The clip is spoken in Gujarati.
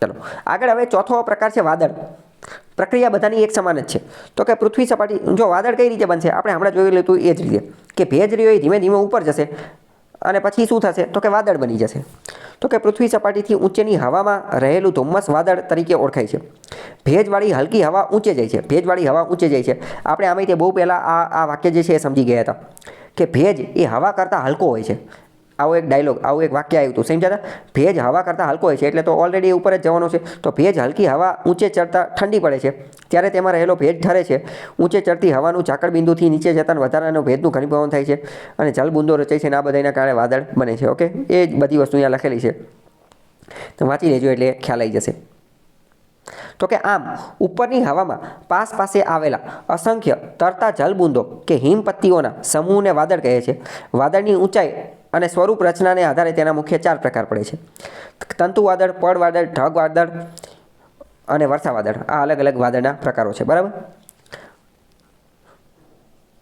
ચલો. આગળ હવે ચોથો પ્રકાર છે વાદળ. પ્રક્રિયા બધાની એક સમાન જ છે. તો કે પૃથ્વી સપાટી, જો વાદળ કઈ રીતે બનશે? આપણે હમણાં જોઈ લીધું એ જ રીતે. કે ભેજ રહ્યો એ ધીમે ધીમે ઉપર જશે અને પછી શું થશે? તો કે વાદળ બની જશે. તો કે પૃથ્વી સપાટીથી ઊંચેની હવામાં રહેલું ધુમ્મસ વાદળ તરીકે ઓળખાય છે. ભેજવાળી હલકી હવા ઊંચે જાય છે. ભેજવાળી હવા ઊંચે જાય છે. આપણે આમાં તે બહુ પહેલાં આ આ વાક્ય જે છે એ સમજી ગયા હતા. કે ભેજ એ હવા કરતાં હલકો હોય છે. આવો એક ડાયલોગ આવું એક વાક્ય આવ્યું હતું સમજાતા ભેજ હવા કરતાં હલકો હોય છે, એટલે તો ઓલરેડી ઉપર જ જવાનો છે. તો ભેજ હલકી હવા ઊંચે ચડતા ઠંડી પડે છે. ત્યારે તેમાં રહેલો ભેજ ઠરે છે. ઊંચે ચડતી હવાનું ઝાકળ બિંદુથી નીચે જતાં વધારાનો ભેજનું ઘનીભવન થાય છે. અને જલબુંદો રચાય છે અને આ બધાના કારણે વાદળ બને છે, ઓકે? એ જ બધી વસ્તુ અહીંયા લખેલી છે. તો વાંચી લેજો એટલે ખ્યાલ આવી જશે. તો કે આમ, ઉપરની હવામાં પાસ પાસે આવેલા અસંખ્ય તરતા જલબુંદો કે હિમપત્તીઓના સમૂહને વાદળ કહે છે. વાદળની ઊંચાઈ અને સ્વરૂપ રચનાને આધારે તેના મુખ્ય ચાર પ્રકાર પડે છે. તંતુ વાદળ, પડ વાદળ, ઢગ વાદળ અને વર્ષા વાદળ. આ અલગ અલગ વાદળના પ્રકારો છે. બરાબર?